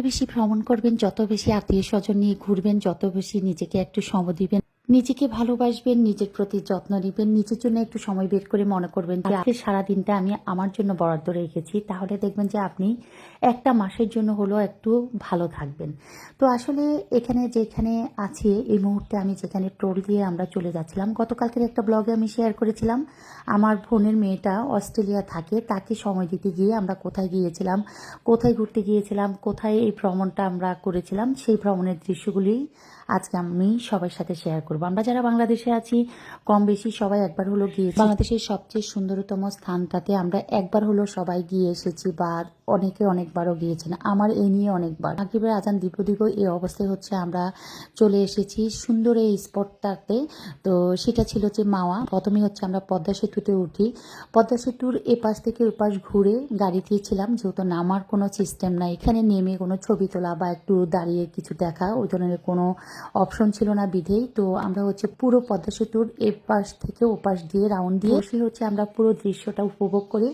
বেশি ভ্রমণ করবেন, যত বেশি আত্মীয় স্বজন নিয়ে ঘুরবেন, যত বেশি নিজেকে একটু সময় দিবেন নিজেকে ভালোবাসবেন, নিজের প্রতি যত্ন নেবেন, নিজের জন্য একটু সময় বের করে মনে করবেন যে আজকে সারা দিনটা আমি আমার জন্য বরাদ্দ রেখেছি। তাহলে দেখবেন যে আপনি একটা মাসের জন্য হলো একটু ভালো থাকবেন। তো আসলে এখানে যেখানে আছে, এই মুহূর্তে আমি যেখানে টোল দিয়ে আমরা চলে যাচ্ছিলাম, গতকালকের একটা ব্লগে আমি শেয়ার করেছিলাম, আমার বোনের মেয়েটা অস্ট্রেলিয়া থাকে, তাকে সময় দিতে গিয়ে আমরা কোথায় গিয়েছিলাম, কোথায় ঘুরতে গিয়েছিলাম, কোথায় এই ভ্রমণটা আমরা করেছিলাম, সেই ভ্রমণের দৃশ্যগুলি আজকে আমি সবার সাথে শেয়ার করব। আমরা যারা বাংলাদেশে আছি কম বেশি সবাই একবার হলো গিয়ে বাংলাদেশের সবচেয়ে সুন্দরতম স্থানটাতে আমরা একবার হলো সবাই গিয়ে এসেছি বা অনেকে অনেকবারও গিয়েছেন, আমার এই নিয়ে অনেকবার। আকিবের আজান দিব দিব এই অবস্থায় হচ্ছে আমরা চলে এসেছি সুন্দর এই স্পটটাতে। তো সেটা ছিল যে মাওয়া। প্রথমে হচ্ছে আমরা পদ্মা সেতুতে উঠি। পদ্মা সেতুর এপাশ থেকে ওপাশ ঘুরে গাড়িতে ছিলাম যেহেতু নামার কোনো সিস্টেম নাই। এখানে নেমে কোনো ছবি তোলা বা একটু দাঁড়িয়ে কিছু দেখা, ওই ধরনের কোনো অপশন ছিল না বিধেই তো আমরা হচ্ছে পুরো পদ্মা সেতুর এপাশ থেকে ওপাশ দিয়ে রাউন্ড দিয়ে হচ্ছে আমরা পুরো দৃশ্যটা উপভোগ করি।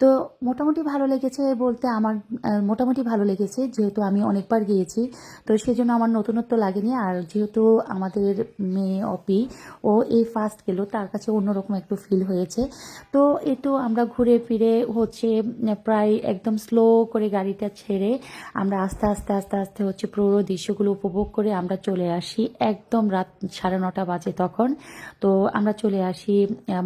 তো মোটামুটি ভালো লেগেছে বলতে আমার মোটামুটি ভালো লেগেছে, যেহেতু আমি অনেকবার গিয়েছি। তো সেজন্য আমার নতুনত্ব লাগেনি। আর যেহেতু আমাদের মেয়ে অপি, ও এই ফার্স্ট গেল, তার কাছে অন্যরকম একটু ফিল হয়েছে। তো একটু আমরা ঘুরে ফিরে হচ্ছে, প্রায় একদম স্লো করে গাড়িটা ছেড়ে আমরা আস্তে আস্তে আস্তে আস্তে হচ্ছে পুরো দৃশ্যগুলো উপভোগ করে আমরা চলে আসি একদম রাত সাড়ে নটা বাজে তখন। তো আমরা চলে আসি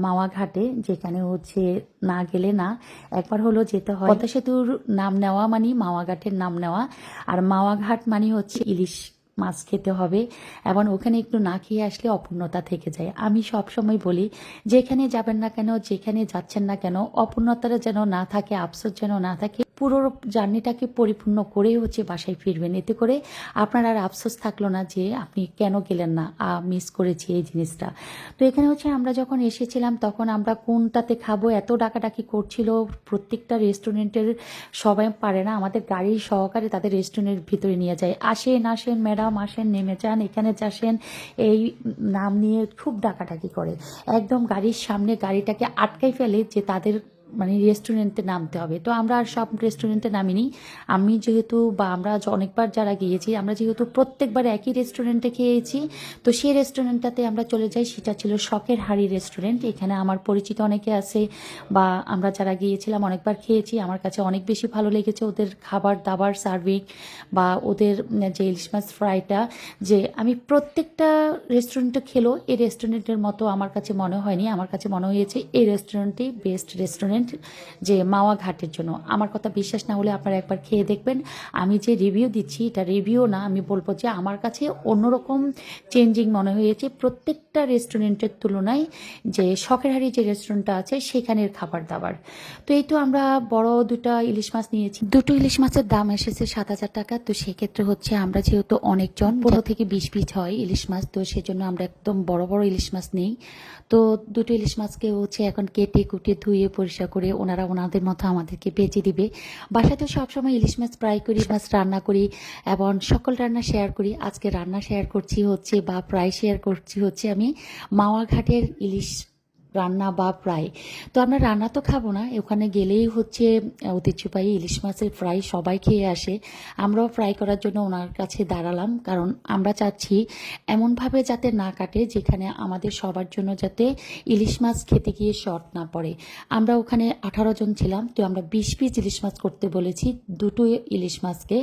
মাওয়া ঘাটে, যেখানে হচ্ছে না গেলে না। একবার হলো যেতে হয়। পদ্মা সেতুর নাম নেওয়া মানে মাওয়াঘাটের নাম নেওয়া। আর মাওয়াঘাট মানে হচ্ছে ইলিশ মাছ খেতে হবে। এবং ওখানে একটু না খেয়ে আসলে অপূর্ণতা থেকে যায়। আমি সবসময় বলি, যেখানে যাবেন না কেন, যেখানে যাচ্ছেন না কেন, অপূর্ণতাটা যেন না থাকে, আফসোস যেন না থাকে পুরো জার্নিটাকে পরিপূর্ণ করেই হচ্ছে বাসায় ফিরবেন। এতে করে আপনার আর আফসোস থাকল না যে আপনি কেন গেলেন না মিস করেছি এই জিনিসটা। তো এখানে হচ্ছে আমরা যখন এসেছিলাম তখন আমরা কোনটাতে খাব, এত ডাকাডাকি করছিল, প্রত্যেকটা রেস্টুরেন্টের সবাই পারে না, আমাদের গাড়ি সহকারে তাদের রেস্টুরেন্টের ভিতরে নিয়ে যায়। আসেন আসেন ম্যাডাম আসেন, নেমে যান, এখানে যাসেন, এই নাম নিয়ে খুব ডাকাডাকি করে। একদম গাড়ির সামনে গাড়িটাকে আটকাই ফেলে যে তাদের মানে রেস্টুরেন্টে নামতে হবে। তো আমরা আর সব রেস্টুরেন্টে নামিনি। আমি যেহেতু বা আমরা অনেকবার যারা গিয়েছি, আমরা যেহেতু প্রত্যেকবার একই রেস্টুরেন্টে খেয়েছি, তো সেই রেস্টুরেন্টটাতে আমরা চলে যাই, সেটা ছিল শখের হাড়ি রেস্টুরেন্ট এখানে আমার পরিচিত অনেকে আছে বা আমরা যারা গিয়েছিলাম, অনেকবার খেয়েছি। আমার কাছে অনেক বেশি ভালো লেগেছে ওদের খাবার দাবার সার্ভিং বা ওদের যে ইলিশ মাছ ফ্রাইটা যে আমি প্রত্যেকটা রেস্টুরেন্টে খেলো এই রেস্টুরেন্টের মতো আমার কাছে মনে হয়নি। আমার কাছে মনে হয়েছে, এই রেস্টুরেন্টটি বেস্ট রেস্টুরেন্ট যে মাওয়া ঘাটের জন্য। আমার কথা বিশ্বাস না হলে আপনারা একবার খেয়ে দেখবেন। আমি যে রিভিউ দিচ্ছি, এটা রিভিউ না, আমি বলব যে আমার কাছে অন্যরকম চেঞ্জিং মনে হয়েছে। প্রত্যেকটা রেস্টুরেন্টের তুলনায় যে শখের হাড়ি যে রেস্টুরেন্টটা আছে, সেখানের খাবার দাবার। তো এই তো আমরা বড় দুটো ইলিশ মাছ নিয়েছি। দুটো ইলিশ মাছের দাম এসেছে সাত হাজার টাকা। তো সেক্ষেত্রে হচ্ছে আমরা যেহেতু অনেকজন, পনেরো থেকে বিশ পিস হয় ইলিশ মাছ, তো সেজন্য আমরা একদম বড় বড় ইলিশ মাছ নেই। তো দুটো ইলিশ মাছকে হচ্ছে এখন কেটে কুটে ধুয়ে পরিষ্কার করে ওনারা ওনাদের মতো আমাদেরকে বেঁচে দিবে। বাসাতেও সবসময় ইলিশ মাছ ফ্রাই করি মাছ রান্না করি এবং সকল রান্না শেয়ার করি। আজকে রান্না শেয়ার করছি হচ্ছে বা ফ্রাই শেয়ার করছি হচ্ছে আমি মাওয়া ঘাটের ইলিশ রান্না বা ফ্রাই। তো আমরা রান্না তো খাব না, ওখানে গেলেই হচ্ছে ঐতিহ্যবাহী ইলিশ মাছের ফ্রাই সবাই খেয়ে আসে। আমরাও ফ্রাই করার জন্য ওনার কাছে দাঁড়ালাম, কারণ আমরা চাচ্ছি এমনভাবে যাতে না কাটে, যেখানে আমাদের সবার জন্য যাতে ইলিশ মাছ খেতে গিয়ে শর্ট না পড়ে। আমরা ওখানে আঠারো জন ছিলাম, তো আমরা বিশ পিস ইলিশ মাছ করতে বলেছি, দুটো ইলিশ মাছকে।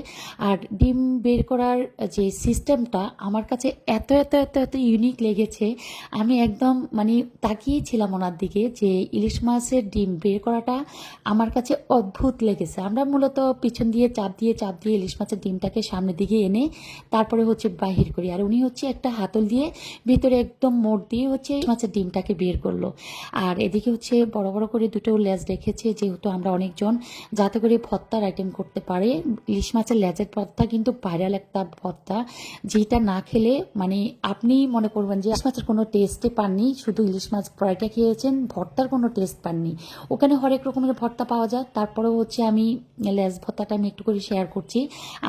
আর ডিম বের করার যে সিস্টেমটা আমার কাছে এত এত এত এত ইউনিক লেগেছে, আমি একদম মানে তাকিয়েছিলাম ওনার দিকে যে ইলিশ মাছের ডিম বের করাটা আমার কাছে অদ্ভুত লেগেছে। আমরা মূলত পিছন দিয়ে চাপ দিয়ে চাপ দিয়ে ইলিশ মাছের ডিমটাকে সামনের দিকে এনে তারপরে হচ্ছে বাহির করি। আর উনি হচ্ছে একটা হাতল দিয়ে ভিতরে একদম মোড় দিয়ে হচ্ছে ইলিশ মাছের ডিমটাকে বের করল। আর এদিকে হচ্ছে বড় বড় করে দুটো লেজ রেখেছে, যেহেতু আমরা অনেকজন, যাতে করে ভর্তার আইটেম করতে পারে। ইলিশ মাছের লেজের ভর্তা কিন্তু ভাইরাল একটা ভর্তা যেটা না খেলে মানে আপনি মনে করবেন যে ইলিশ মাছের কোনো টেস্টে পাননি, শুধু ইলিশ মাছ ফ্রাইটা খেয়েছেন ভর্তার কোনো টেস্ট পাননি। ওখানে হরেক রকমের ভর্তা পাওয়া যায়। তারপরেও হচ্ছে আমি লেস ভর্তাটা আমি একটু করে শেয়ার করছি।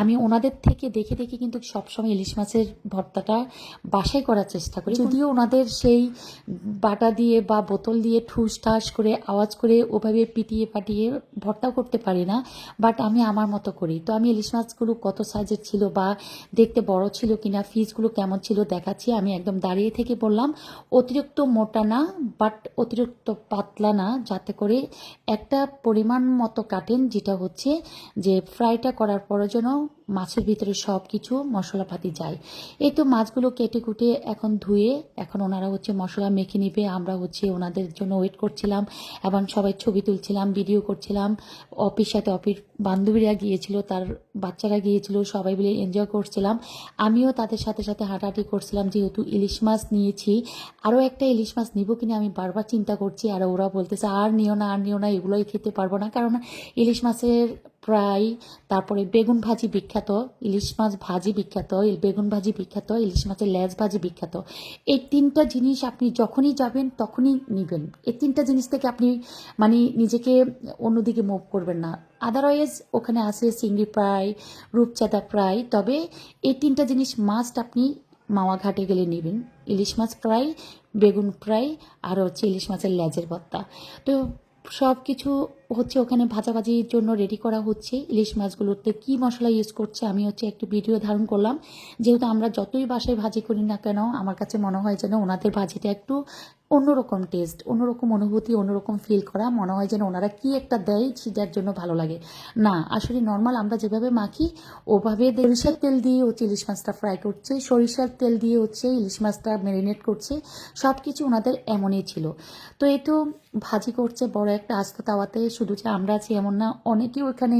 আমি ওনাদের থেকে দেখে দেখে কিন্তু সবসময় ইলিশ মাছের ভর্তাটা বাসায় করার চেষ্টা করি। যদিও ওনাদের সেই বাটা দিয়ে বা বোতল দিয়ে ঠুস ঠাস করে আওয়াজ করে ওভাবে পিটিয়ে পাটিয়ে ভর্তা করতে পারি না বাট আমি আমার মতো করি। তো আমি ইলিশ মাছগুলো কত সাইজের ছিল বা দেখতে বড় ছিল কিনা ফিজগুলো কেমন ছিল দেখাচ্ছি। আমি একদম দাঁড়িয়ে থেকে বললাম অতিরিক্ত মোটা না বাট অতিরিক্ত পাতলা না, যাতে করে একটা পরিমাণ মতো কাটেন যেটা হচ্ছে যে ফ্রাইটা করার পরে যেন মাছের ভিতরে সব কিছু মশলাপাতি যায়। এই তো মাছগুলো কেটে কুটে এখন ধুয়ে, এখন ওনারা হচ্ছে মশলা মেখে নিবে, আমরা হচ্ছে ওনাদের জন্য ওয়েট করছিলাম এবং সবাই ছবি তুলছিলাম ভিডিও করছিলাম। অফিস সাথে অফিস বান্ধবীরা গিয়েছিল, তার বাচ্চারা গিয়েছিল, সবাই মিলে এনজয় করছিলাম। আমিও তাদের সাথে সাথে হাঁটাহাঁটি করছিলাম, যেহেতু ইলিশ মাছ নিয়েছি। আরও একটা ইলিশ মাছ নিব কিনা আমি বারবার চিন্তা করছি, আর ওরা বলতেছে, আর নিও না, আর নিও না, এগুলোই খেতে পারব না। কারণ ইলিশ মাছের ফ্রাই, তারপরে বেগুন ভাজি বিখ্যাত, ইলিশ মাছ ভাজি বিখ্যাত বেগুন ভাজি বিখ্যাত, ইলিশ মাছের লেজ ভাজি বিখ্যাত। এই তিনটা জিনিস আপনি যখনই যাবেন তখনই নেবেন। এই তিনটা জিনিস থেকে আপনি মানে নিজেকে অন্যদিকে মুভ করবেন না। আদারওয়াইজ ওখানে আছে চিংড়ি ফ্রাই, রূপচাঁদা ফ্রাই, তবে এই তিনটা জিনিস মাস্ট আপনি মাওয়া ঘাটে গেলে নেবেন। ইলিশ মাছ ফ্রাই, বেগুন ফ্রাই, আর হচ্ছে ইলিশ মাছের লেজের ভর্তা। তো সব কিছু হচ্ছে ওখানে ভাজাভাজির জন্য রেডি করা হচ্ছে ইলিশ মাছগুলোতে। কি মশলা ইউজ করছে আমি হচ্ছে একটু ভিডিও ধারণ করলাম। যেহেতু আমরা যতই বাসায় ভাজি করি না কেন, আমার কাছে মনে হয় যেন ওনাদের ভাজিটা একটু অন্যরকম টেস্ট অন্যরকম অনুভূতি, অন্যরকম ফিল করা। মনে হয় যেন ওনারা কি একটা দেয় সেটার জন্য ভালো লাগে। না, আসলে নর্মাল আমরা যেভাবে মাখি, ওভাবে সরিষার তেল দিয়ে হচ্ছে ইলিশ মাছটা ফ্রাই করছে। সরিষার তেল দিয়ে হচ্ছে ইলিশ মাছটা ম্যারিনেট করছে। সব কিছু ওনাদের এমনই ছিল। তো এই তো ভাজি করছে বড় একটা আস্ত তাওয়াতে। শুধু যে আমরা আছি এমন না, অনেকেই ওখানে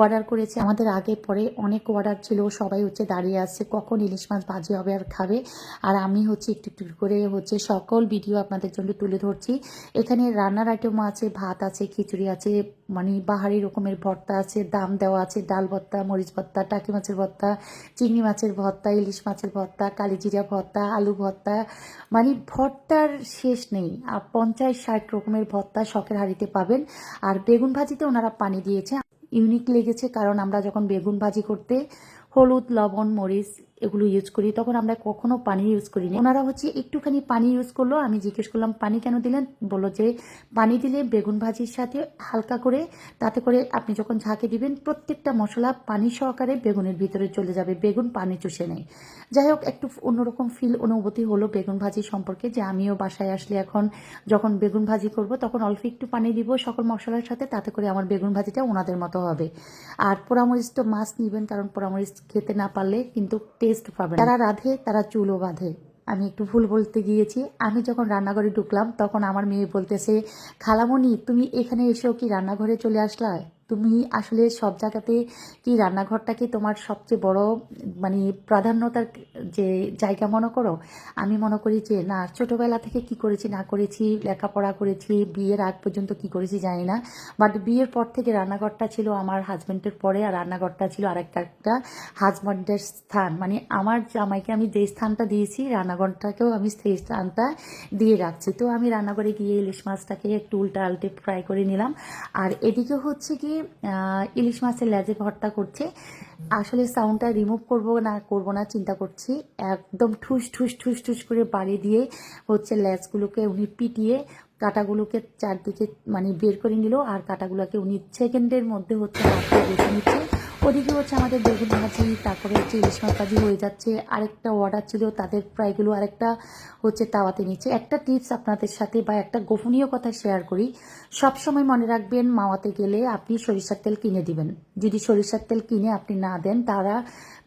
অর্ডার করেছে। আমাদের আগে পরে অনেক অর্ডার ছিল, সবাই হচ্ছে দাঁড়িয়ে আছে, কখন ইলিশ মাছ ভাজি হবে আর খাবে। আর আমি হচ্ছে একটু একটু করে হচ্ছে সকল ভিডিও আপনাদের জন্য তুলে ধরছি। এখানে রান্নার আইটেমও আছে, ভাত আছে, খিচুড়ি আছে মানে বাহারি রকমের ভর্তা আছে, দাম দেওয়া আছে, ডাল ভর্তা, মরিচ ভর্তা, টাকি মাছের ভর্তা, চিংড়ি মাছের ভর্তা, ইলিশ মাছের ভর্তা কালিজিরা ভর্তা, আলু ভর্তা মানে ভর্তার শেষ নেই। আর পঞ্চাশ ষাট রকমের ভর্তা শখের হাড়িতে পাবেন। আর বেগুন ভাজিতে ওনারা পানি দিয়েছে। ইউনিক লেগেছে কারণ আমরা যখন বেগুন ভাজি করতে হলুদ, লবণ, মরিচ এগুলো ইউজ করি। তখন আমরা কখনো পানি ইউজ করি না ওনারা হচ্ছে একটুখানি পানি ইউজ করল। আমি জিজ্ঞেস করলাম, পানি কেন দিলেন? বলল যে, পানি দিলে বেগুন ভাজির সাথে হালকা করে, তাতে করে আপনি যখন ঝাঁকে দিবেন, প্রত্যেকটা মশলা পানি সহকারে বেগুনের ভিতরে চলে যাবে। বেগুন পানি চুষে নেয়। যাই হোক, একটু অন্যরকম ফিল অনুভূতি হলো বেগুন ভাজি সম্পর্কে, যে আমিও বাসায় আসলে এখন যখন বেগুন ভাজি করব, তখন অল্প একটু পানি দিব সকল মশলার সাথে, তাতে করে আমার বেগুন ভাজিটা ওনাদের মতো হবে। আর পোড়ামরিচ তো মাছ নিবেন, কারণ পোড়ামরিচ খেতে না পারলে কিন্তু টেস্ট পাবে তারা রাধে, তারা চুলও বাঁধে। আমি একটু ভুল বলতে গিয়েছি। আমি যখন রান্নাঘরে ঢুকলাম, তখন আমার মেয়ে বলতেছে, খালামণি, তুমি এখানে এসেও কি রান্নাঘরে চলে আসলা? তুমি আসলে সব জায়গাতে কি রান্নাঘরটাকে তোমার সবচেয়ে বড় মানে প্রাধান্যতার যে জায়গা মনে করো? আমি মনে করি যে, না, ছোটবেলা থেকে কি করেছি, না করেছি, লেখাপড়া করেছি, বিয়ের আগ পর্যন্ত কি করেছি জানি না। বাট বিয়ের পর থেকে রান্নাঘরটা ছিল আমার হাজব্যান্ডের পরে, আর রান্নাঘরটা ছিল আরেকটা একটা হাজব্যান্ডের স্থান। মানে আমার জামাইকে আমি যে স্থানটা দিয়েছি, রান্নাঘরটাকেও আমি সেই স্থানটা দিয়ে রাখছি। তো আমি রান্নাঘরে গিয়ে ইলিশ মাছটাকে একটু উল্টা আল্টে ফ্রাই করে নিলাম। আর এদিকে হচ্ছে কি ইলিশ মাছের লেজে ভর্তা করছে। আসলে সাউন্ডটা রিমুভ করব না করব না, চিন্তা করছি। একদম ঠুস ঠুস ঠুস ঠুস করে বাড়ি দিয়ে হচ্ছে লেজগুলোকে উনি পিটিয়ে কাটাগুলোকে চারদিকে মানে বের করে নিল, আর কাটাগুলোকে উনি সেকেন্ডের মধ্যে হচ্ছে নিচ্ছে। ওদিকে হচ্ছে আমাদের বেগুন ভাজি তারপরে হচ্ছে ইলিশ মাছ ভাজি হয়ে যাচ্ছে, আরেকটা অর্ডার ছিল, তাদের প্রায়গুলো আরেকটা হচ্ছে তাওয়াতে নিচ্ছে। একটা টিপস আপনাদের সাথে বা একটা গোপনীয় কথা শেয়ার করি সব সময় মনে রাখবেন মাওয়াতে গেলে আপনি সরিষার তেল কিনে দিবেন। যদি সরিষার তেল কিনে আপনি না দেন, তারা,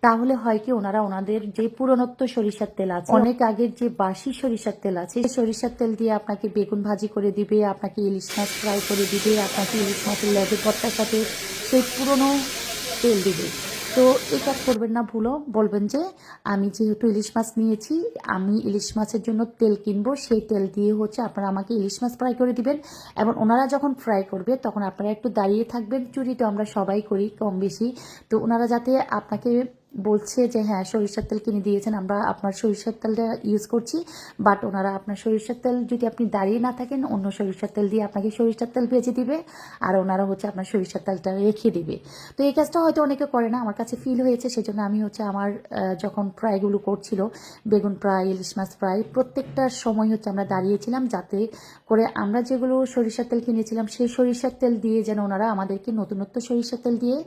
তাহলে হয় কি ওনারা ওনাদের যে পুরনত্ব সরিষার তেল আছে, অনেক আগের যে বাসি সরিষার তেল আছে, সেই সরিষার তেল দিয়ে আপনাকে বেগুন ভাজি করে দিবে, আপনাকে ইলিশ মাছ ফ্রাই করে দিবে, আপনাকে ইলিশ মাছের লেজের ভর্তার সাথে সেই পুরনো তেল দিবে। তো এটা করবেন না, ভুলো। বলবেন যে, আমি যেহেতু ইলিশ মাছ নিয়েছি, আমি ইলিশ মাছের জন্য তেল কিনবো, সেই তেল দিয়ে হচ্ছে আপনারা আমাকে ইলিশ মাছ ফ্রাই করে দিবেন। এবং ওনারা যখন ফ্রাই করবে, তখন আপনারা একটু দাঁড়িয়ে থাকবেন। চুরি তো আমরা সবাই করি কম বেশি। তো ওনারা যাতে আপনাকে বলছে যে হ্যাঁ সরিষার তেল কিনে দিয়েছেন, আমরা আপনার সরিষার তেলটা ইউজ করছি বাট ওনারা আপনার সরিষার তেল যদি আপনি দাঁড়িয়ে না থাকেন, অন্য সরিষার তেল দিয়ে আপনাকে সরিষার তেল ভেজে দিবে, আর ওনারা হচ্ছে আপনার সরিষার তেলটা রেখে দিবে। তো এই কাজটা হয়তো অনেকে করে না, আমার কাছে ফিল হয়েছে, সেজন্য আমি হচ্ছে আমার যখন ফ্রাইগুলো করছিল, বেগুন ফ্রাই, ইলিশ মাছ ফ্রাই প্রত্যেকটার সময় হচ্ছে আমরা দাঁড়িয়েছিলাম যাতে করে আমরা যেগুলো সরিষার তেল কিনেছিলাম, সেই সরিষার তেল দিয়ে যেন ওনারা আমাদেরকে নতুনত্ব সরিষার তেল দিয়ে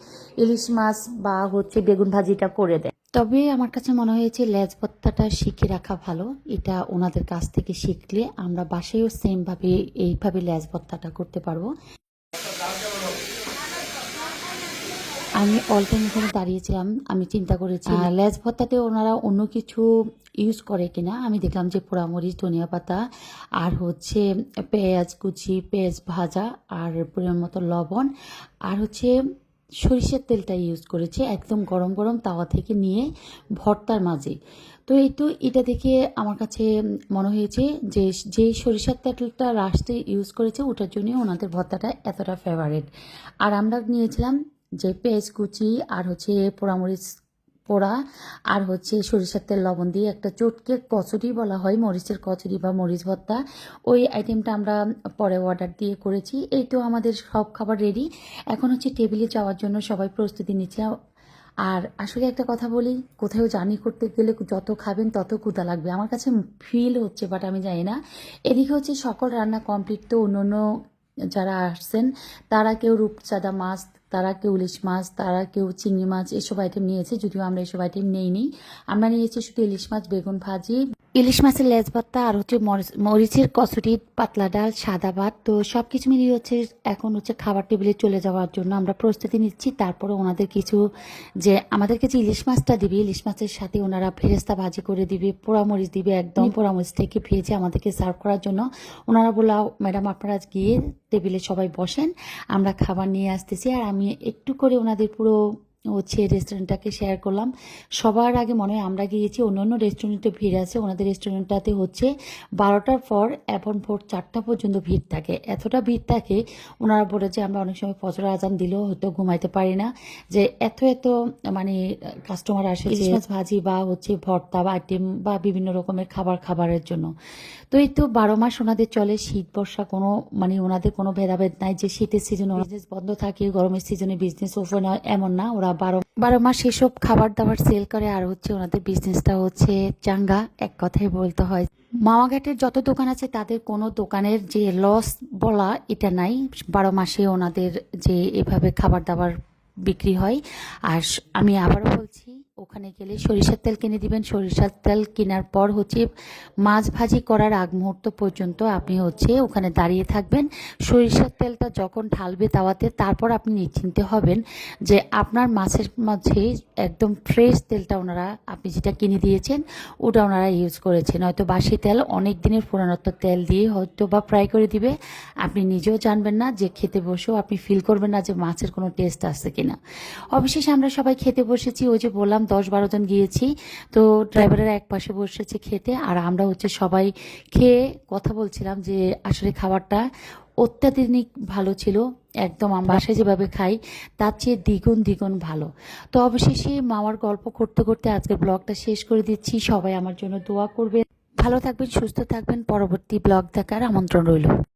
ইলিশ মাছ বা হচ্ছে বেগুন ভাজিটা করে দেয়। তবে আমার কাছে মনে হয়েছে লেজ ভত্তাটা শিখে রাখা ভালো। এটা ওনাদের কাছ থেকে শিখলে আমরা বাসায়ও সেমভাবে এইভাবে লেজ ভত্তাটা করতে পারব। আমি অল টাইম এখানে দাঁড়িয়েছিলাম। আমি চিন্তা করেছি লেজ ভত্তাতে ওনারা অন্য কিছু ইউজ করে কিনা? আমি দেখলাম যে পোড়ামরিচ ধনিয়া পাতা আর হচ্ছে পেঁয়াজ কুচি পেঁয়াজ ভাজা আর পরিমাণ মতো লবণ আর হচ্ছে সরিষার তেলটা ইউজ করেছে, একদম গরম গরম তাওয়া থেকে নিয়ে ভর্তার মাঝে। তো এই তো এটা দেখে আমার কাছে মনে হয়েছে যে যে সরিষার তেলটা রাস্তে ইউজ করেছে, ওটার জন্য ওনাদের ভর্তাটা এতটা ফেভারেট আর আমরা নিয়েছিলাম যে পেঁয়াজ কুচি আর হচ্ছে পোড়ামরিচ পোড়া আর হচ্ছে সরিষার তেল, লবণ দিয়ে একটা চটকে কচুরি বলা হয়, মরিচের কচুরি বা মরিচ ভর্তা। ওই আইটেমটা আমরা পরে অর্ডার দিয়ে করেছি। এই তো আমাদের সব খাবার রেডি এখন হচ্ছে টেবিলে যাওয়ার জন্য সবাই প্রস্তুতি নিচ্ছে। আর আসলে একটা কথা বলি, কোথাও জার্নি করতে গেলে যত খাবেন তত কুদা লাগবে। আমার কাছে ফিল হচ্ছে বাট আমি জানি না। এদিকে হচ্ছে সকল রান্না কমপ্লিট তো অন্য অন্য যারা আসছেন, তারা কেউ রূপচাঁদা মাছ তারা কেউ ইলিশ মাছ তারা কেউ চিংড়ি মাছ এসব আইটেম নিয়েছে যদিও আমরা এসব আইটেম নেইনি। আমরা নিয়েছি শুধু ইলিশ মাছ বেগুন ভাজি। ইলিশ মাছের লেজ ভর্তা আর হচ্ছে মরিচ- মরিচের কচুরি পাতলা ডাল সাদা ভাত তো সব কিছু মিলিয়ে হচ্ছে এখন হচ্ছে খাবার টেবিলে চলে যাওয়ার জন্য আমরা প্রস্তুতি নিচ্ছি। তারপরে ওনাদের কিছু যে আমাদেরকে যে ইলিশ মাছটা দিবে ইলিশ মাছের সাথে ওনারা ফেরেস্তা ভাজি করে দিবে পোড়ামরিচ দিবে একদম। পোড়ামরিচ থেকে ভেজে আমাদেরকে সার্ভ করার জন্য ওনারা বলল ম্যাডাম আপনারা গিয়ে টেবিলে সবাই বসেন আমরা খাবার নিয়ে আসতেছি। আর আমি একটু করে ওনাদের পুরো হচ্ছে রেস্টুরেন্টটাকে শেয়ার করলাম। সবার আগে মনে হয় আমরা গিয়েছি অন্য অন্য রেস্টুরেন্টে ভিড় আছে। ওনাদের রেস্টুরেন্টটাতে হচ্ছে বারোটার পর এখন ভোর চারটা পর্যন্ত ভিড় থাকে। এতটা ভিড় থাকে ওনারা বলে যে আমরা অনেক সময় ফজর আজান দিলেও হয়তো ঘুমাইতে পারি না। যে এত এত মানে কাস্টমার আসে ভাজি। বা হচ্ছে ভর্তা বা আইটেম বা বিভিন্ন রকমের খাবার খাবারের জন্য। তো এই তো বারো মাস ওনাদের চলে শীত বর্ষা কোনো মানে ওনাদের কোনো ভেদাভেদ নাই যে শীতের সিজনে বিজনেস বন্ধ থাকে গরমের সিজনে বিজনেস ওপেন হয় এমন না। ওরা বারো বারো মাস এসব খাবার দাবার সেল করে আর হচ্ছে ওনাদের বিজনেসটা হচ্ছে চাঙ্গা। এক কথায় বলতে হয়, মামাঘাটের যত দোকান আছে তাদের কোনো দোকানের যে লস বলা এটা নাই। বারো মাসে ওনাদের যে এভাবে খাবার দাবার বিক্রি হয়। আর আমি আবারও বলছি ওখানে গেলে সরিষার তেল কিনে দিবেন। সরিষার তেল কেনার পর হচ্ছে মাছ ভাজি করার আগ মুহূর্ত পর্যন্ত আপনি হচ্ছে ওখানে দাঁড়িয়ে থাকবেন। সরিষার তেলটা যখন ঢালবে তাওয়াতে, তারপর আপনি নিশ্চিন্তে হবেন যে আপনার মাছের মাঝে একদম ফ্রেশ তেলটা ওনারা, আপনি যেটা কিনে দিয়েছেন, ওটা ওনারা ইউজ করেছেন। হয়তো বাসি তেল অনেক দিনের পুরানত্ব তেল দিয়ে হয়তো বা ফ্রাই করে দিবে। আপনি নিজেও জানবেন না যে খেতে বসেও আপনি ফিল করবেন না যে মাছের কোনো টেস্ট আসছে কিনা। অবশেষে আমরা সবাই খেতে বসেছি। ওই যে বললাম দশ বারো জন গিয়েছি। তো ড্রাইভারের এক পাশে বসেছে খেতে আর আমরা হচ্ছে সবাই খেয়ে কথা বলছিলাম যে আসলে খাবারটা অত্যাধুনিক ভালো ছিল, একদম বাসায় যেভাবে খাই তার চেয়ে দ্বিগুণ দ্বিগুণ ভালো। তো অবশেষে মামার গল্প করতে করতে আজকের ব্লগটা শেষ করে দিচ্ছি। সবাই আমার জন্য দোয়া করবেন। ভালো থাকবেন, সুস্থ থাকবেন। পরবর্তী ব্লগ দেখার আমন্ত্রণ রইল।